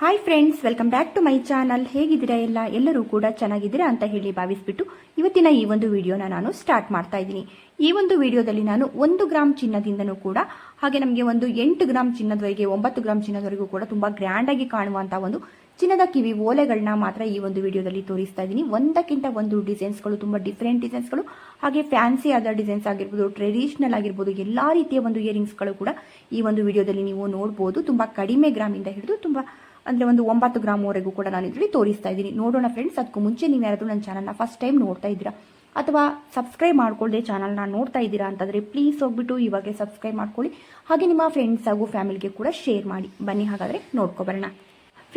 Hi friends welcome back to my channel ಹೇಗಿದ್ದೀರಾ ಎಲ್ಲ? ಎಲ್ಲರೂ ಕೂಡ ಚೆನ್ನಾಗಿದ್ದೀರಾ ಅಂತ ಹೇಳಿ ಭಾವಿಸ್ಬಿಟ್ಟು ಇವತ್ತಿನ ಈ ಒಂದು ವಿಡಿಯೋನ ನಾನು ಸ್ಟಾರ್ಟ್ ಮಾಡ್ತಾ ಇದ್ದೀನಿ. ಈ ಒಂದು ವಿಡಿಯೋದಲ್ಲಿ ನಾನು ಒಂದು ಗ್ರಾಮ್ ಚಿನ್ನದಿಂದನೂ ಕೂಡ ಹಾಗೆ ನಮಗೆ ಒಂದು ಎಂಟು ಗ್ರಾಮ್ ಚಿನ್ನದವರೆಗೆ, ಒಂಬತ್ತು ಗ್ರಾಮ್ ಚಿನ್ನದವರೆಗೂ ಕೂಡ ತುಂಬಾ ಗ್ರ್ಯಾಂಡ್ ಆಗಿ ಕಾಣುವಂತ ಒಂದು ಚಿನ್ನದ ಕಿವಿ ಓಲೆಗಳನ್ನ ಮಾತ್ರ ಈ ಒಂದು ವಿಡಿಯೋದಲ್ಲಿ ತೋರಿಸ್ತಾ ಇದ್ದೀನಿ. ಒಂದಕ್ಕಿಂತ ಒಂದು ಡಿಸೈನ್ಸ್ಗಳು ತುಂಬಾ ಡಿಫ್ರೆಂಟ್ ಡಿಸೈನ್ಸ್ಗಳು ಹಾಗೆ ಫ್ಯಾನ್ಸಿ ಆದ ಡಿಸೈನ್ಸ್ ಆಗಿರ್ಬೋದು ಟ್ರೆಡಿಷನಲ್ ಆಗಿರ್ಬೋದು, ಎಲ್ಲಾ ರೀತಿಯ ಒಂದು ಇಯರಿಂಗ್ಸ್ಗಳು ಕೂಡ ಈ ಒಂದು ವಿಡಿಯೋದಲ್ಲಿ ನೀವು ನೋಡಬಹುದು ತುಂಬಾ ಕಡಿಮೆ ಗ್ರಾಮಿಂದ ಹಿಡಿದು ತುಂಬಾ ಅಂದ್ರೆ ಒಂದು ಒಂಬತ್ತು ಗ್ರಾಮ್ವರೆಗೂ ಕೂಡ ನಾನು ಇದರಲ್ಲಿ ತೋರಿಸ್ತಾ ಇದ್ದೀನಿ. ನೋಡೋಣ ಫ್ರೆಂಡ್ಸ್ ಅದಕ್ಕೂ ಮುಂಚೆ ನೀವು ಯಾರಾದರೂ ನನ್ನ ಚಾನಲ್ನ ಫಸ್ಟ್ ಟೈಮ್ ನೋಡ್ತಾ ಇದ್ದೀರಾ? ಅಥವಾ ಸಬ್ಸ್ಕ್ರೈಬ್ ಮಾಡ್ಕೊಳ್ಳದೆ ಚಾನಲ್ನ ನೋಡ್ತಾ ಇದ್ದೀರಾ ಅಂತಂದರೆ ಪ್ಲೀಸ್ ಹೋಗ್ಬಿಟ್ಟು ಇವಾಗೆ ಸಬ್ಸ್ಕ್ರೈಬ್ ಮಾಡ್ಕೊಳ್ಳಿ. ಹಾಗೆ ನಿಮ್ಮ ಫ್ರೆಂಡ್ಸ್ ಹಾಗೂ ಫ್ಯಾಮಿಲಿಗೆ ಕೂಡ ಶೇರ್ ಮಾಡಿ. ಬನ್ನಿ ಹಾಗಾದರೆ ನೋಡ್ಕೊಬರೋಣ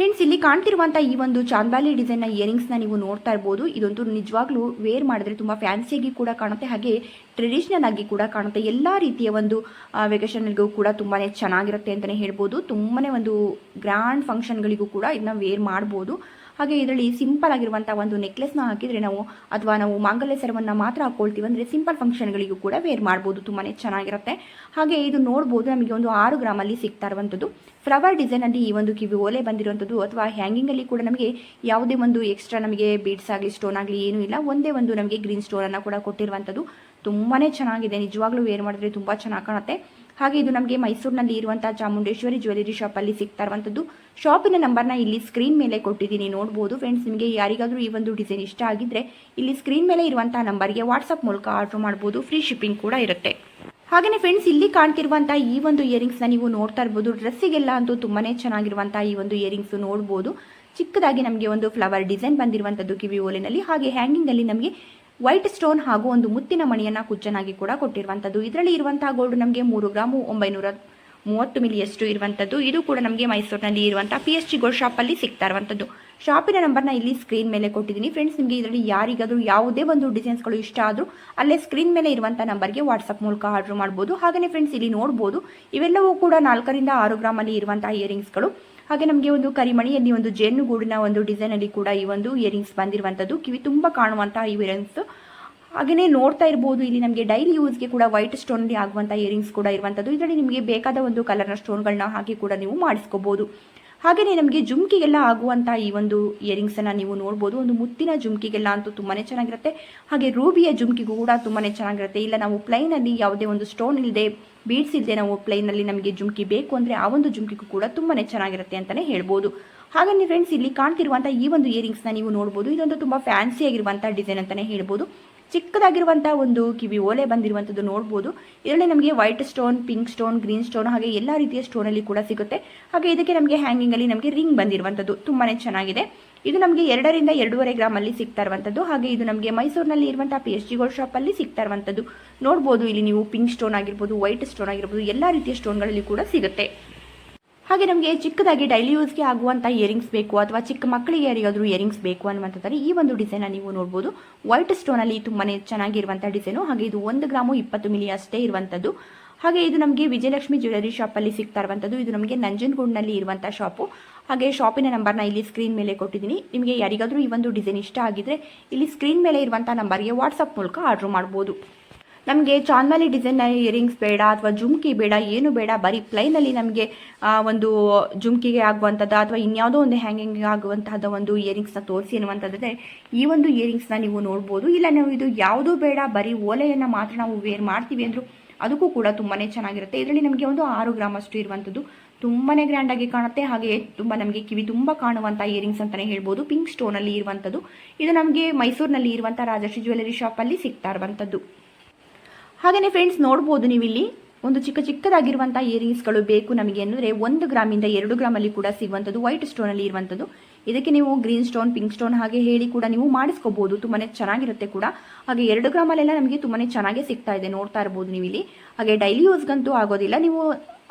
ಫ್ರೆಂಡ್ಸ್ ಇಲ್ಲಿ ಕಾಣ್ತಿರುವಂತಹ ಈ ಒಂದು ಚಾಂದಾಲಿ ಇಯರಿಂಗ್ಸ್ನ ನೀವು ನೋಡ್ತಾ ಇರಬಹುದು ಇದೊಂದು ನಿಜವಾಗ್ಲೂ ವೇರ್ ಮಾಡಿದ್ರೆ ತುಂಬಾ ಫ್ಯಾನ್ಸಿಯಾಗಿ ಕೂಡ ಕಾಣುತ್ತೆ. ಹಾಗೆ ಟ್ರೆಡಿಷನಲ್ ಆಗಿ ಕೂಡ ಕಾಣುತ್ತೆ. ಎಲ್ಲಾ ರೀತಿಯ ಒಂದು ವೆಕೇಶನ್ಗೂ ಕೂಡ ತುಂಬಾನೇ ಚೆನ್ನಾಗಿರುತ್ತೆ ಅಂತಾನೆ ಹೇಳ್ಬೋದು. ತುಂಬಾನೇ ಒಂದು ಗ್ರ್ಯಾಂಡ್ ಫಂಕ್ಷನ್ಗಳಿಗೂ ಕೂಡ ಇದನ್ನ ವೇರ್ ಮಾಡ್ಬೋದು. ಹಾಗೆ ಇದರಲ್ಲಿ ಸಿಂಪಲ್ ಆಗಿರುವಂಥ ಒಂದು ನೆಕ್ಲೆಸ್ನ ಹಾಕಿದ್ರೆ ನಾವು ಅಥವಾ ನಾವು ಮಾಂಗಲ್ಯ ಸರವನ್ನ ಮಾತ್ರ ಹಾಕೊಳ್ತೀವಿ ಅಂದರೆ ಸಿಂಪಲ್ ಫಂಕ್ಷನ್ಗಳಿಗೂ ಕೂಡ ವೇರ್ ಮಾಡ್ಬೋದು, ತುಂಬಾನೇ ಚೆನ್ನಾಗಿರುತ್ತೆ. ಹಾಗೆ ಇದು ನೋಡ್ಬೋದು, ನಮಗೆ ಒಂದು ಆರು ಗ್ರಾಮಲ್ಲಿ ಸಿಗ್ತಾ ಇರುವಂಥದ್ದು ಫ್ಲವರ್ ಡಿಸೈನ್ ಅಲ್ಲಿ ಈ ಒಂದು ಕಿವಿ ಓಲೆ ಬಂದಿರುವಂಥದ್ದು ಅಥವಾ ಹ್ಯಾಂಗಿಂಗ್ ಅಲ್ಲಿ ಕೂಡ ನಮಗೆ ಯಾವುದೇ ಒಂದು ಎಕ್ಸ್ಟ್ರಾ ನಮಗೆ ಬೀಡ್ಸ್ ಆಗಲಿ ಸ್ಟೋನ್ ಆಗಲಿ ಏನೂ ಇಲ್ಲ. ಒಂದೇ ಒಂದು ನಮಗೆ ಗ್ರೀನ್ ಸ್ಟೋನ್ ಅನ್ನ ಕೂಡ ಕೊಟ್ಟಿರುವಂಥದ್ದು ತುಂಬಾನೇ ಚೆನ್ನಾಗಿದೆ. ನಿಜವಾಗ್ಲೂ ವೇರ್ ಮಾಡಿದ್ರೆ ತುಂಬಾ ಚೆನ್ನಾಗಿ ಕಾಣುತ್ತೆ. ಹಾಗೆ ಇದು ನಮಗೆ ಮೈಸೂರಿನಲ್ಲಿ ಇರುವಂಥ ಚಾಮುಂಡೇಶ್ವರಿ ಜ್ಯುವೆಲರಿ ಶಾಪಲ್ಲಿ ಸಿಗ್ತಾ ಇರುವಂಥದ್ದು ಶಾಪಿನ ನಂಬರ್ನ ಇಲ್ಲಿ ಸ್ಕ್ರೀನ್ ಮೇಲೆ ಕೊಟ್ಟಿದ್ದೀನಿ, ನೋಡ್ಬೋದು. ಫ್ರೆಂಡ್ಸ್ ನಿಮಗೆ ಯಾರಿಗಾದರೂ ಈ ಒಂದು ಡಿಸೈನ್ ಇಷ್ಟ ಆಗಿದ್ರೆ ಇಲ್ಲಿ ಸ್ಕ್ರೀನ್ ಮೇಲೆ ಇರುವಂಥ ನಂಬರ್ಗೆ ವಾಟ್ಸಪ್ ಮೂಲಕ ಆರ್ಡರ್ ಮಾಡ್ಬೋದು. ಫ್ರೀ ಶಿಪ್ಪಿಂಗ್ ಕೂಡ ಇರುತ್ತೆ. ಹಾಗೆಯೇ ಫ್ರೆಂಡ್ಸ್ ಇಲ್ಲಿ ಕಾಣ್ತಿರುವಂಥ ಈ ಒಂದು ಇಯರಿಂಗ್ಸ್ನ ನೀವು ನೋಡ್ತಾ ಇರ್ಬೋದು. ಡ್ರೆಸ್ಸಿಗೆಲ್ಲ ಅಂತೂ ತುಂಬಾನೇ ಚೆನ್ನಾಗಿರುವಂಥ ಈ ಒಂದು ಇಯರಿಂಗ್ಸ್ ನೋಡ್ಬೋದು. ಚಿಕ್ಕದಾಗಿ ನಮಗೆ ಒಂದು ಫ್ಲವರ್ ಡಿಸೈನ್ ಬಂದಿರುವಂಥದ್ದು ಕಿವಿ ಓಲಿನಲ್ಲಿ. ಹಾಗೆ ಹ್ಯಾಂಗಿಂಗ್ ಅಲ್ಲಿ ನಮಗೆ ವೈಟ್ ಸ್ಟೋನ್ ಹಾಗೂ ಒಂದು ಮುತ್ತಿನ ಮಣಿಯನ್ನ ಕುಚ್ಚನಾಗಿ ಕೂಡ ಕೊಟ್ಟಿರುವಂಥದ್ದು ಇದರಲ್ಲಿ ಇರುವಂತಹ ಗೋಲ್ಡ್ ನಮಗೆ ಮೂರು ಗ್ರಾಮು ಒಂಬೈನೂರ ಮೂವತ್ತು ಮಿಲಿಯಷ್ಟು ಇರುವಂಥದ್ದು ಇದು ಕೂಡ ನಮಗೆ ಮೈಸೂರಿನಲ್ಲಿ ಇರುವಂಥ ಪಿ ಎಸ್ ಜಿ ಗೋಲ್ಡ್ ಶಾಪಲ್ಲಿ ಸಿಗ್ತಾ ಇರುವಂಥದ್ದು ಶಾಪಿನ ನಂಬರ್ನ ಇಲ್ಲಿ ಸ್ಕ್ರೀನ್ ಮೇಲೆ ಕೊಟ್ಟಿದ್ದೀನಿ. ಫ್ರೆಂಡ್ಸ್ ನಿಮಗೆ ಇದರಲ್ಲಿ ಯಾರಿಗಾದರೂ ಯಾವುದೇ ಒಂದು ಡಿಸೈನ್ಸ್ಗಳು ಇಷ್ಟ ಆದರೂ ಅಲ್ಲೇ ಸ್ಕ್ರೀನ್ ಮೇಲೆ ಇರುವಂಥ ನಂಬರ್ಗೆ ವಾಟ್ಸಪ್ ಮೂಲಕ ಆರ್ಡರ್ ಮಾಡ್ಬೋದು. ಹಾಗೆಯೇ ಫ್ರೆಂಡ್ಸ್ ಇಲ್ಲಿ ನೋಡ್ಬೋದು. ಇವೆಲ್ಲವೂ ಕೂಡ ನಾಲ್ಕರಿಂದ ಆರು ಗ್ರಾಮಲ್ಲಿ ಇರುವಂಥ ಇಯರಿಂಗ್ಸ್ಗಳು ಹಾಗೆ ನಮಗೆ ಒಂದು ಕರಿಮಣಿಯಲ್ಲಿ ಒಂದು ಜೇನುಗೂಡಿನ ಒಂದು ಡಿಸೈನಲ್ಲಿ ಕೂಡ ಈ ಒಂದು ಇಯರಿಂಗ್ಸ್ ಬಂದಿರುವಂಥದ್ದು ಕಿವಿ ತುಂಬ ಕಾಣುವಂತಹ ಇಯರಿಂಗ್ಸ್ ಹಾಗೆಯೇ ನೋಡ್ತಾ ಇರ್ಬೋದು, ಇಲ್ಲಿ ನಮಗೆ ಡೈಲಿ ಯೂಸ್ಗೆ ಕೂಡ ವೈಟ್ ಸ್ಟೋನಲ್ಲಿ ಆಗುವಂಥ ಇಯರಿಂಗ್ಸ್ ಕೂಡ ಇರುವಂಥದ್ದು ಇದರಲ್ಲಿ ನಿಮಗೆ ಬೇಕಾದ ಒಂದು ಕಲರ್ನ ಸ್ಟೋನ್ಗಳನ್ನ ಹಾಕಿ ಕೂಡ ನೀವು ಮಾಡಿಸ್ಕೋಬೋದು. ಹಾಗೆಯೇ ನಮಗೆ ಜುಮ್ಕಿಗೆಲ್ಲ ಆಗುವಂಥ ಈ ಒಂದು ಇಯರಿಂಗ್ಸನ್ನು ನೀವು ನೋಡ್ಬೋದು. ಒಂದು ಮುತ್ತಿನ ಜುಮ್ಕಿಗೆಲ್ಲ ಅಂತೂ ತುಂಬಾ ಚೆನ್ನಾಗಿರುತ್ತೆ. ಹಾಗೆ ರೂಬಿಯ ಜುಮ್ಕಿಗೂ ಕೂಡ ತುಂಬಾ ಚೆನ್ನಾಗಿರುತ್ತೆ. ಇಲ್ಲ, ನಾವು ಪ್ಲೈನಲ್ಲಿ ಯಾವುದೇ ಒಂದು ಸ್ಟೋನ್ ಇಲ್ಲದೆ ಬೀಡ್ಸ್ ಇಲ್ಲದೆ ನಾವು ಪ್ಲೈನಲ್ಲಿ ನಮಗೆ ಜುಮ್ಕಿ ಬೇಕು ಅಂದರೆ ಆ ಒಂದು ಜುಮ್ಕಿಗೂ ಕೂಡ ತುಂಬಾ ಚೆನ್ನಾಗಿರುತ್ತೆ ಅಂತಲೇ ಹೇಳ್ಬೋದು. ಹಾಗೆ ಫ್ರೆಂಡ್ಸ್ ಇಲ್ಲಿ ಕಾಣ್ತಿರುವಂಥ ಈ ಒಂದು ಇಯರಿಂಗ್ಸ್ನ ನೀವು ನೋಡ್ಬೋದು. ಇದೊಂದು ತುಂಬ ಫ್ಯಾನ್ಸಿ ಆಗಿರುವಂಥ ಡಿಸೈನ್ ಅಂತಲೇ ಹೇಳ್ಬೋದು. ಚಿಕ್ಕದಾಗಿರುವಂಥ ಒಂದು ಕಿವಿ ಓಲೆ ಬಂದಿರುವಂಥದ್ದು ನೋಡ್ಬೋದು. ಇದರಲ್ಲಿ ನಮಗೆ white stone pink stone green stone ಹಾಗೆ ಎಲ್ಲ ರೀತಿಯ ಸ್ಟೋನಲ್ಲಿ ಕೂಡ ಸಿಗುತ್ತೆ. ಹಾಗೆ ಇದಕ್ಕೆ ನಮಗೆ ಹ್ಯಾಂಗಿಂಗಲ್ಲಿ ನಮಗೆ ರಿಂಗ್ ಬಂದಿರುವಂಥದ್ದು ತುಂಬಾ ಚೆನ್ನಾಗಿದೆ. ಇದು ನಮಗೆ ಎರಡರಿಂದ ಎರಡೂವರೆ ಗ್ರಾಮಲ್ಲಿ ಸಿಗ್ತಾ ಇರುವಂಥದ್ದು ಹಾಗೆ ಇದು ನಮಗೆ ಮೈಸೂರಿನಲ್ಲಿ ಇರುವಂತಹ ಪಿ ಎಸ್ ಜಿ ಗೋಲ್ಡ್ ಶಾಪಲ್ಲಿ ಸಿಗ್ತಾ ಇರುವಂಥದ್ದು ನೋಡ್ಬೋದು ಇಲ್ಲಿ ನೀವು ಪಿಂಕ್ ಸ್ಟೋನ್ ಆಗಿರ್ಬೋದು ವೈಟ್ ಸ್ಟೋನ್ ಆಗಿರ್ಬೋದು, ಎಲ್ಲ ರೀತಿಯ ಸ್ಟೋನ್ಗಳಲ್ಲಿ ಕೂಡ ಸಿಗುತ್ತೆ. ಹಾಗೆ ನಮಗೆ ಚಿಕ್ಕದಾಗಿ ಡೈಲಿ ಯೂಸ್ಗೆ ಆಗುವಂಥ ಇಯರಿಂಗ್ಸ್ ಬೇಕು ಅಥವಾ ಚಿಕ್ಕ ಮಕ್ಕಳಿಗೆ ಯಾರಿಗಾದರೂ ಇಯರಿಂಗ್ಸ್ ಬೇಕು ಅನ್ನುವಂಥದ್ದಾರೆ ಈ ಒಂದು ಡಿಸೈನ್ ನೀವು ನೋಡ್ಬೋದು. ವೈಟ್ ಸ್ಟೋನಲ್ಲಿ ತುಂಬಾ ಚೆನ್ನಾಗಿರುವಂಥ ಡಿಸೈನು ಹಾಗೆ ಇದು ಒಂದು ಗ್ರಾಮು ಇಪ್ಪತ್ತು ಮಿಲಿ ಅಷ್ಟೇ ಇರುವಂಥದ್ದು. ಹಾಗೆ ಇದು ನಮಗೆ ವಿಜಯಲಕ್ಷ್ಮಿ ಜ್ಯುವೆಲರಿ ಶಾಪಲ್ಲಿ ಸಿಗ್ತಾ ಇರುವಂಥದ್ದು. ಇದು ನಮಗೆ ನಂಜನಗೂಡಿನಲ್ಲಿ ಇರುವಂಥ ಶಾಪು ಹಾಗೆ ಶಾಪಿನ ನಂಬರ್ನ ಇಲ್ಲಿ ಸ್ಕ್ರೀನ್ ಮೇಲೆ ಕೊಟ್ಟಿದ್ದೀನಿ. ನಿಮಗೆ ಯಾರಿಗಾದರೂ ಈ ಒಂದು ಡಿಸೈನ್ ಇಷ್ಟ ಆಗಿದ್ರೆ ಇಲ್ಲಿ ಸ್ಕ್ರೀನ್ ಮೇಲೆ ಇರುವಂಥ ನಂಬರ್ಗೆ ವಾಟ್ಸಪ್ ಮೂಲಕ ಆರ್ಡರ್ ಮಾಡ್ಬೋದು. ನಮಗೆ ಚಾನ್ಮಾಲಿ ಡಿಸೈನ್ ಇಯರಿಂಗ್ಸ್ ಬೇಡ ಅಥವಾ ಜುಮ್ಕಿ ಬೇಡ, ಏನು ಬೇಡ, ಬರೀ ಪ್ಲೈನಲ್ಲಿ ನಮಗೆ ಒಂದು ಜುಮ್ಕಿಗೆ ಆಗುವಂಥದ್ದು ಅಥವಾ ಇನ್ಯಾವುದೋ ಒಂದು ಹ್ಯಾಂಗಿಂಗ್ ಆಗುವಂತಹದ ಒಂದು ಇಯರಿಂಗ್ಸ್ನ ತೋರಿಸಿ ಅನ್ನುವಂಥದ್ದೇ ಈ ಒಂದು ಇಯರಿಂಗ್ಸ್ನ ನೀವು ನೋಡ್ಬೋದು. ಇಲ್ಲ, ನಾವು ಇದು ಯಾವುದೂ ಬೇಡ, ಬರೀ ಓಲೆಯನ್ನು ಮಾತ್ರ ನಾವು ವೇರ್ ಮಾಡ್ತೀವಿ ಅಂದರೂ ಅದಕ್ಕೂ ಕೂಡ ತುಂಬಾ ಚೆನ್ನಾಗಿರುತ್ತೆ. ಇದರಲ್ಲಿ ನಮಗೆ ಒಂದು ಆರು ಗ್ರಾಮ್ ಅಷ್ಟು ಇರುವಂಥದ್ದು. ತುಂಬಾ ಗ್ರ್ಯಾಂಡಾಗಿ ಕಾಣುತ್ತೆ. ಹಾಗೆ ತುಂಬ ನಮಗೆ ಕಿವಿ ತುಂಬ ಕಾಣುವಂಥ ಇಯರಿಂಗ್ಸ್ ಅಂತಲೇ ಹೇಳ್ಬೋದು. ಪಿಂಕ್ ಸ್ಟೋನಲ್ಲಿ ಇರುವಂಥದ್ದು. ಇದು ನಮಗೆ ಮೈಸೂರಿನಲ್ಲಿ ಇರುವಂಥ ರಾಜಶ್ರೀ ಜ್ಯುವೆಲರಿ ಶಾಪಲ್ಲಿ ಸಿಗ್ತಾ ಇರುವಂಥದ್ದು. ಹಾಗೆಯೇ ಫ್ರೆಂಡ್ಸ್ ನೋಡ್ಬೋದು ನೀವು ಇಲ್ಲಿ ಒಂದು ಚಿಕ್ಕ ಚಿಕ್ಕದಾಗಿರುವಂಥ ಇಯರಿಂಗ್ಸ್ಗಳು ಬೇಕು ನಮಗೆ ಅಂದರೆ ಒಂದು ಗ್ರಾಮಿಂದ ಎರಡು ಗ್ರಾಮಲ್ಲಿ ಕೂಡ ಸಿಗುವಂಥದ್ದು ವೈಟ್ ಸ್ಟೋನಲ್ಲಿ ಇರುವಂಥದ್ದು. ಇದಕ್ಕೆ ನೀವು ಗ್ರೀನ್ ಸ್ಟೋನ್ ಪಿಂಕ್ ಸ್ಟೋನ್ ಹಾಗೆ ಹೇಳಿ ಕೂಡ ನೀವು ಮಾಡಿಸ್ಕೋಬಹುದು ತುಂಬಾ ಚೆನ್ನಾಗಿರುತ್ತೆ ಕೂಡ. ಹಾಗೆ ಎರಡು ಗ್ರಾಮಲ್ಲೆಲ್ಲ ನಮಗೆ ತುಂಬಾ ಚೆನ್ನಾಗೇ ಸಿಗ್ತಾ ಇದೆ, ನೋಡ್ತಾ ಇರ್ಬೋದು ನೀವು ಇಲ್ಲಿ ಹಾಗೆ ಡೈಲಿ ಯೂಸ್ಗಂತೂ ಆಗೋದಿಲ್ಲ. ನೀವು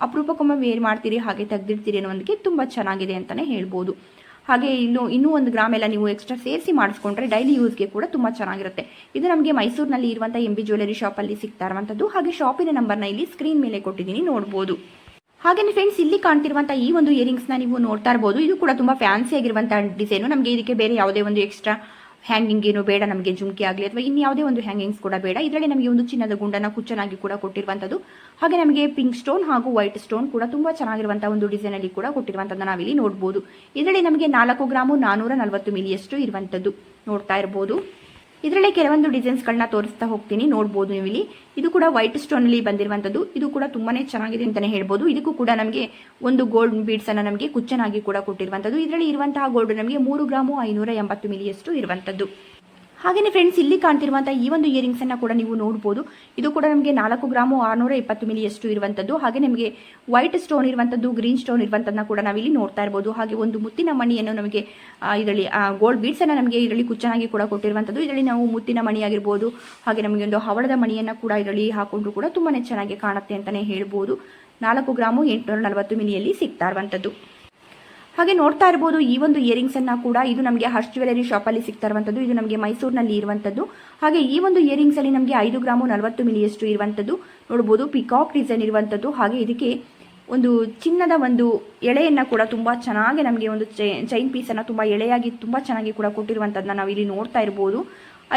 ಅಪರೂಪಕ್ಕೊಮ್ಮೆ ವೇರ್ ಮಾಡ್ತೀರಿ, ಹಾಗೆ ತೆಗ್ದಿರ್ತೀರಿ ಅನ್ನೋದಕ್ಕೆ ತುಂಬ ಚೆನ್ನಾಗಿದೆ ಅಂತಲೇ ಹೇಳ್ಬೋದು. ಹಾಗೆ ಇನ್ನು, ಇನ್ನೂ ಒಂದು ಗ್ರಾಮ್ ಎಲ್ಲ ನೀವು ಎಕ್ಸ್ಟ್ರಾ ಸೇರಿಸಿ ಮಾಡಿಸ್ಕೊಂಡ್ರೆ ಡೈಲಿ ಯೂಸ್ಗೆ ಕೂಡ ತುಂಬ ಚೆನ್ನಾಗಿರುತ್ತೆ. ಇದು ನಮಗೆ ಮೈಸೂರಿನಲ್ಲಿ ಇರುವಂಥ ಎಂ ಬಿ ಜ್ಯುವೆಲರಿ ಶಾಪಲ್ಲಿ ಸಿಗ್ತಾ ಇರುವಂಥದ್ದು ಹಾಗೆ ಶಾಪಿನ ನಂಬರ್ನ ಇಲ್ಲಿ ಸ್ಕ್ರೀನ್ ಮೇಲೆ ಕೊಟ್ಟಿದ್ದೀನಿ, ನೋಡ್ಬೋದು. ಹಾಗೆಯೇ ಫ್ರೆಂಡ್ಸ್ ಇಲ್ಲಿ ಕಾಣ್ತಿರುವಂಥ ಈ ಒಂದು ಇಯರಿಂಗ್ಸ್ನ ನೀವು ನೋಡ್ತಾ ಇರ್ಬೋದು. ಇದು ಕೂಡ ತುಂಬ ಫ್ಯಾನ್ಸಿ ಆಗಿರುವಂಥ ಡಿಸೈನು ನಮಗೆ ಇದಕ್ಕೆ ಬೇರೆ ಯಾವುದೇ ಒಂದು ಎಕ್ಸ್ಟ್ರಾ ಹ್ಯಾಂಗಿಂಗ್ ಏನು ಬೇಡ, ನಮಗೆ ಜುಮ್ಕಿ ಆಗಲಿ ಅಥವಾ ಇನ್ಯಾವುದೇ ಒಂದು ಹ್ಯಾಂಗಿಂಗ್ಸ್ ಕೂಡ ಬೇಡ. ಇದರಲ್ಲಿ ನಮಗೆ ಒಂದು ಚಿನ್ನದ ಗುಂಡನ ಕುಚ್ಚನಾಗಿ ಕೂಡ ಕೊಟ್ಟಿರುವಂಥದ್ದು. ಹಾಗೆ ನಮಗೆ ಪಿಂಕ್ ಸ್ಟೋನ್ ಹಾಗೂ ವೈಟ್ ಸ್ಟೋನ್ ಕೂಡ ತುಂಬಾ ಚೆನ್ನಾಗಿರುವಂತಹ ಒಂದು ಡಿಸೈನ್ ಅಲ್ಲಿ ಕೂಡ ಕೊಟ್ಟಿರುವಂಥದ್ದು ನಾವಿಲ್ಲಿ ನೋಡಬಹುದು ಇದರಲ್ಲಿ ನಮಗೆ ನಾಲ್ಕು ಗ್ರಾಮು ನಾನೂರ ನಲವತ್ತು ಮಿಲಿಯಷ್ಟು ಇರುವಂಥದ್ದು ನೋಡ್ತಾ ಇರಬಹುದು ಇದರಲ್ಲಿ ಕೆಲವೊಂದು ಡಿಸೈನ್ಸ್ಗಳನ್ನ ತೋರಿಸ್ತಾ ಹೋಗ್ತೀನಿ, ನೋಡ್ಬೋದು ನೀವು ಇಲ್ಲಿ ಇದು ಕೂಡ ವೈಟ್ ಸ್ಟೋನ್ ಅಲ್ಲಿ ಬಂದಿರುವಂತದ್ದು ಇದು ಕೂಡ ತುಂಬಾನೇ ಚೆನ್ನಾಗಿದೆ ಅಂತಾನೆ ಹೇಳ್ಬೋದು. ಇದಕ್ಕೂ ಕೂಡ ನಮಗೆ ಒಂದು ಗೋಲ್ಡ್ ಬೀಡ್ಸ್ ಅನ್ನ ನಮಗೆ ಕುಚ್ಚನಾಗಿ ಕೂಡ ಕೊಟ್ಟಿರುವಂತದ್ದು ಇದರಲ್ಲಿ ಇರುವಂತಹ ಗೋಲ್ಡ್ ನಮಗೆ ಮೂರು ಗ್ರಾಮು ಐನೂರ ಎಂಬತ್ತು ಮಿಲಿಯಷ್ಟು ಇರುವಂತದ್ದು ಹಾಗೆಯೇ ಫ್ರೆಂಡ್ಸ್ ಇಲ್ಲಿ ಕಾಣ್ತಿರುವಂತಹ ಈ ಒಂದು ಇಯರಿಂಗ್ಸ್ ಅನ್ನ ಕೂಡ ನೀವು ನೋಡಬಹುದು ಇದು ಕೂಡ ನಮಗೆ ನಾಲ್ಕು ಗ್ರಾಮು ಆರ್ನೂರ ಇಪ್ಪತ್ತು ಮಿಲಿಯಷ್ಟು ಇರುವಂತದ್ದು. ಹಾಗೆ ನಿಮಗೆ ವೈಟ್ ಸ್ಟೋನ್ ಇರುವಂತದ್ದು ಗ್ರೀನ್ ಸ್ಟೋನ್ ಇರುವಂತದ್ದನ್ನ ಕೂಡ ನಾವಿಲ್ಲಿ ನೋಡ್ತಾ ಇರಬಹುದು ಹಾಗೆ ಒಂದು ಮುತ್ತಿನ ಮಣಿಯನ್ನು ನಮಗೆ ಇದರಲ್ಲಿ ಗೋಲ್ಡ್ ಬೀಡ್ಸ್ ಅನ್ನ ನಮಗೆ ಇದರಲ್ಲಿ ಕುಚ್ಚನಾಗಿ ಕೂಡ ಕೊಟ್ಟಿರುವಂತದ್ದು. ಇದರಲ್ಲಿ ನಾವು ಮುತ್ತಿನ ಮಣಿ ಆಗಿರ್ಬೋದು, ಹಾಗೆ ನಮಗೆ ಒಂದು ಹವಳದ ಮಣಿಯನ್ನ ಕೂಡ ಇದರಲ್ಲಿ ಹಾಕೊಂಡ್ರು ಕೂಡ ತುಂಬಾನೇ ಚೆನ್ನಾಗಿ ಕಾಣುತ್ತೆ ಅಂತಾನೆ ಹೇಳ್ಬೋದು. ನಾಲ್ಕು ಗ್ರಾಮು ಎಂಟುನೂರ ನಲವತ್ತು ಮಿಲಿಯಲ್ಲಿ ಸಿಗ್ತಾ ಇರುವಂತದ್ದು. ಹಾಗೆ ನೋಡ್ತಾ ಇರಬಹುದು ಈ ಒಂದು ಇಯರಿಂಗ್ಸ್ ಅನ್ನ ಕೂಡ ಇದು ನಮಗೆ ಹರ್ಷ್ ಜ್ಯುವೆಲರಿ ಶಾಪ್ ಅಲ್ಲಿ ಸಿಗ್ತಾ ಇರುವಂತದ್ದು ಇದು ನಮಗೆ ಮೈಸೂರಿನಲ್ಲಿ ಇರುವಂತದ್ದು ಹಾಗೆ ಈ ಒಂದು ಇಯರಿಂಗ್ಸ್ ಅಲ್ಲಿ ನಮಗೆ ಐದು ಗ್ರಾಮು ನಲವತ್ತು ಮಿಲಿಯಷ್ಟು ಇರುವಂತದ್ದು ನೋಡಬಹುದು ಪಿಕಾಕ್ ಡಿಸೈನ್ ಇರುವಂತದ್ದು ಹಾಗೆ ಇದಕ್ಕೆ ಒಂದು ಚಿನ್ನದ ಒಂದು ಎಳೆಯನ್ನ ಕೂಡ ತುಂಬಾ ಚೆನ್ನಾಗಿ ನಮಗೆ ಒಂದು ಚೈನ್ ಪೀಸ್ ಅನ್ನ ತುಂಬಾ ಎಳೆಯಾಗಿ, ತುಂಬಾ ಚೆನ್ನಾಗಿ ಕೂಡ ಕೊಟ್ಟಿರುವಂತದ್ದನ್ನ ನಾವು ಇಲ್ಲಿ ನೋಡ್ತಾ ಇರಬಹುದು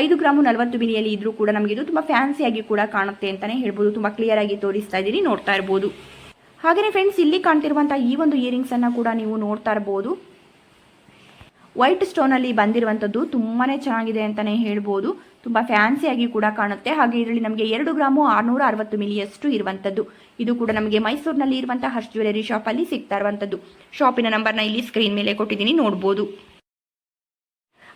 ಐದು ಗ್ರಾಮು ನಲವತ್ತು ಮಿಲಿಯಲ್ಲಿ ಇದ್ರೂ ಕೂಡ ನಮಗೆ ಇದು ತುಂಬಾ ಫ್ಯಾನ್ಸಿಯಾಗಿ ಕೂಡ ಕಾಣುತ್ತೆ ಅಂತಾನೆ ಹೇಳ್ಬೋದು. ತುಂಬಾ ಕ್ಲಿಯರ್ ಆಗಿ ತೋರಿಸ್ತಾ ಇದ್ದೀರಿ, ನೋಡ್ತಾ ಇರಬಹುದು ಹಾಗೆಯೇ ಫ್ರೆಂಡ್ಸ್ ಇಲ್ಲಿ ಕಾಣ್ತಿರುವಂತಹ ಈ ಒಂದು ಇಯರಿಂಗ್ಸ್ ಅನ್ನ ಕೂಡ ನೀವು ನೋಡ್ತಾ ಇರಬಹುದು ವೈಟ್ ಸ್ಟೋನ್ ಅಲ್ಲಿ ಬಂದಿರುವಂತದ್ದು ತುಂಬಾನೇ ಚೆನ್ನಾಗಿದೆ ಅಂತಾನೆ ಹೇಳ್ಬೋದು. ತುಂಬಾ ಫ್ಯಾನ್ಸಿ ಆಗಿ ಕೂಡ ಕಾಣುತ್ತೆ. ಹಾಗೆ ಇದರಲ್ಲಿ ನಮಗೆ ಎರಡು ಗ್ರಾಮು ಆರ್ನೂರ ಅರವತ್ತು ಮಿಲಿಯಷ್ಟು ಇರುವಂತದ್ದು. ಇದು ಕೂಡ ನಮಗೆ ಮೈಸೂರಿನಲ್ಲಿ ಇರುವಂತಹ ಹರ್ಷ ಜ್ಯುವೆಲರಿ ಶಾಪ್ ಅಲ್ಲಿ ಸಿಗ್ತಾ ಇರುವಂತದ್ದು. ಶಾಪಿನ ನಂಬರ್ನ ಇಲ್ಲಿ ಸ್ಕ್ರೀನ್ ಮೇಲೆ ಕೊಟ್ಟಿದ್ದೀನಿ, ನೋಡ್ಬೋದು.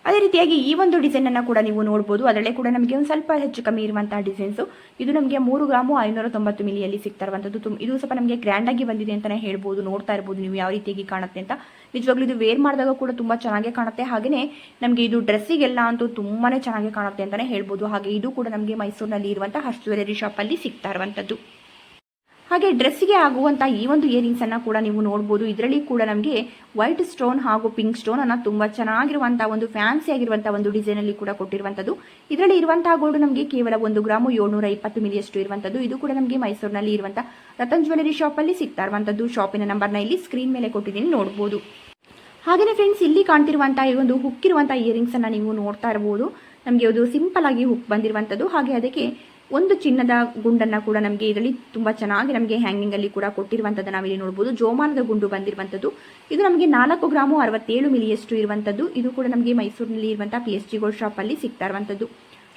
ಅದೇ ರೀತಿಯಾಗಿ ಈ ಒಂದು ಡಿಸೈನ್ ಅನ್ನ ಕೂಡ ನೀವು ನೋಡಬಹುದು ಅದರಲ್ಲೇ ಕೂಡ ನಮಗೆ ಒಂದು ಸ್ವಲ್ಪ ಹೆಚ್ಚು ಕಮ್ಮಿ ಇರುವಂತಹ ಡಿಸೈನ್ಸ್ ಇದು ನಮಗೆ ಮೂರು ಗ್ರಾಮು ಐನೂರ ತೊಂಬತ್ತು ಮಿಲಿಯಲ್ಲಿ ಸಿಗ್ತಾ ಇರುವಂತದ್ದು. ತುಂಬ ಇದು ಸ್ವಲ್ಪ ನಮಗೆ ಗ್ರ್ಯಾಂಡ್ ಆಗಿ ಬಂದಿದೆ ಅಂತಾನೆ ಹೇಳ್ಬೋದು. ನೋಡ್ತಾ ಇರಬಹುದು ನೀವು ಯಾವ ರೀತಿಯಾಗಿ ಕಾಣುತ್ತೆ ಅಂತ. ನಿಜವಾಗ್ಲೂ ಇದು ವೇರ್ ಮಾಡಿದಾಗ ಕೂಡ ತುಂಬಾ ಚೆನ್ನಾಗಿ ಕಾಣುತ್ತೆ. ಹಾಗೆಯೇ ನಮಗೆ ಇದು ಡ್ರೆಸ್ಸಿಗೆಲ್ಲ ಅಂತೂ ತುಂಬಾನೇ ಚೆನ್ನಾಗಿ ಕಾಣುತ್ತೆ ಅಂತಾನೆ ಹೇಳ್ಬೋದು. ಹಾಗೆ ಇದು ಕೂಡ ನಮಗೆ ಮೈಸೂರಿನಲ್ಲಿ ಇರುವಂತಹ ಹರ್ಸ್ ಜ್ಯುವೆಲರಿ ಅಲ್ಲಿ ಸಿಗ್ತಾ ಇರುವಂತದ್ದು. ಹಾಗೆ ಡ್ರೆಸ್ಗೆ ಆಗುವಂತಹ ಈ ಒಂದು ಇಯರಿಂಗ್ಸ್ ಅನ್ನ ಕೂಡ ನೀವು ನೋಡಬಹುದು ಇದರಲ್ಲಿ ಕೂಡ ನಮಗೆ ವೈಟ್ ಸ್ಟೋನ್ ಹಾಗೂ ಪಿಂಕ್ ಸ್ಟೋನ್ ಅನ್ನ ತುಂಬಾ ಚೆನ್ನಾಗಿರುವಂತಹ ಒಂದು ಫ್ಯಾನ್ಸಿ ಆಗಿರುವಂತಹ ಒಂದು ಡಿಸೈನ್ ಅಲ್ಲಿ ಕೂಡ ಕೊಟ್ಟಿರುವಂತದ್ದು ಇದರಲ್ಲಿ ಇರುವಂತಹ ಗೋಲ್ಡ್ ನಮಗೆ ಕೇವಲ ಒಂದು ಗ್ರಾಮು ಏಳ್ನೂರ ಇಪ್ಪತ್ತು ಮಿಲಿಯಷ್ಟು ಇರುವಂತದ್ದು ಇದು ಕೂಡ ನಮಗೆ ಮೈಸೂರಿನಲ್ಲಿ ಇರುವಂತಹ ರತನ್ ಜ್ಯುವೆಲರಿ ಶಾಪ್ ಅಲ್ಲಿ ಸಿಗ್ತಾ ಇರುವಂತದ್ದು ಶಾಪಿನ ನ ಇಲ್ಲಿ ಸ್ಕ್ರೀನ್ ಮೇಲೆ ಕೊಟ್ಟಿದ್ದೀನಿ ನೋಡಬಹುದು ಹಾಗೆಯೇ ಫ್ರೆಂಡ್ಸ್ ಇಲ್ಲಿ ಕಾಣ್ತಿರುವಂತಹ ಈ ಒಂದು ಇಯರಿಂಗ್ಸ್ ಅನ್ನ ನೀವು ನೋಡ್ತಾ ಇರಬಹುದು ನಮಗೆ ಅದು ಸಿಂಪಲ್ ಆಗಿ ಹುಕ್ ಬಂದಿರುವಂತದ್ದು ಹಾಗೆ ಅದಕ್ಕೆ ಒಂದು ಚಿನ್ನದ ಗುಂಡನ್ನ ಕೂಡ ನಮಗೆ ಇದರಲ್ಲಿ ತುಂಬಾ ಚೆನ್ನಾಗಿ ನಮಗೆ ಹ್ಯಾಂಗಿಂಗ್ ಅಲ್ಲಿ ಕೂಡ ಕೊಟ್ಟಿರುವಂತದ್ದು ನಾವಿಲ್ಲಿ ನೋಡಬಹುದು ಜೋಮಾನದ ಗುಂಡು ಬಂದಿರುವಂತದ್ದು. ಇದು ನಮಗೆ ನಾಲ್ಕು ಗ್ರಾಮು ಅರವತ್ತೇಳು ಮಿಲಿಯಷ್ಟು ಇರುವಂತದ್ದು. ಇದು ಕೂಡ ನಮಗೆ ಮೈಸೂರಿನಲ್ಲಿ ಇರುವಂತಹ P S G gold shop ಅಲ್ಲಿ ಸಿಗ್ತಾ ಇರುವಂಥದ್ದು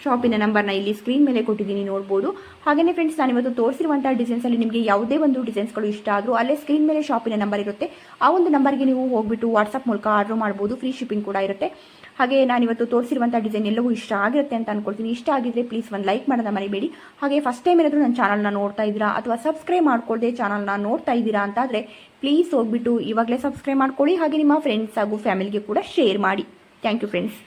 ಶಾಪಿನ ನಂಬರ್ನ ಇಲ್ಲಿ ಸ್ಕ್ರೀನ್ ಮೇಲೆ ಕೊಟ್ಟಿದ್ದೀನಿ ನೋಡ್ಬೋದು. ಹಾಗೆಯೇ ಫ್ರೆಂಡ್ಸ್ ನಾನು ಇವತ್ತು ತೋರಿಸಿರುವಂತಹ ಡಿಸೈನ್ಸ್ ಅಲ್ಲಿ ನಿಮಗೆ ಯಾವುದೇ ಒಂದು ಡಿಸೈನ್ಸ್ಗಳು ಇಷ್ಟ ಆದರೂ ಅಲ್ಲೇ ಸ್ಕ್ರೀನ್ ಮೇಲೆ ಶಾಪಿನ ನಂಬರ್ ಇರುತ್ತೆ. ಆ ಒಂದು ನಂಬರ್ಗೆ ನೀವು ಹೋಗ್ಬಿಟ್ಟು ವಾಟ್ಸಪ್ ಮೂಲಕ ಆರ್ಡರ್ ಮಾಡ್ಬೋದು. ಫ್ರೀ ಶಿಪ್ಪಿಂಗ್ ಕೂಡ ಇರುತ್ತೆ. ಹಾಗೆ ನಾನು ಇವತ್ತು ತೋರಿಸಿರುವಂಥ ಡಿಸೈನ್ ಎಲ್ಲವೂ ಇಷ್ಟ ಆಗಿರುತ್ತೆ ಅಂತ ಅನ್ಕೊಳ್ತೀನಿ. ಇಷ್ಟ ಆಗಿದ್ರೆ ಪ್ಲೀಸ್ ಒಂದು ಲೈಕ್ ಮಾಡೋದ ಮರಿಬೇಡಿ. ಹಾಗೆ ಫಸ್ಟ್ ಟೈಮ್ ಏನಾದರೂ ನನ್ನ ಚಾನಲ್ನ ನೋಡ್ತಾ ಇದ್ದೀರಾ ಅಥವಾ ಸಬ್ಸ್ಕ್ರೈಬ್ ಮಾಡ್ಕೊಳ್ಳದೆ ಚಾನಲ್ನ ನೋಡ್ತಾ ಇದ್ದೀರಾ ಅಂತಾದರೆ ಪ್ಲೀಸ್ ಹೋಗ್ಬಿಟ್ಟು ಇವಾಗಲೇ ಸಬ್ಸ್ಕ್ರೈಬ್ ಮಾಡ್ಕೊಳ್ಳಿ ಹಾಗೆ ನಿಮ್ಮ ಫ್ರೆಂಡ್ಸ್ ಹಾಗೂ ಫ್ಯಾಮಿಲಿಗೆ ಕೂಡ ಶೇರ್ ಮಾಡಿ. Thank you friends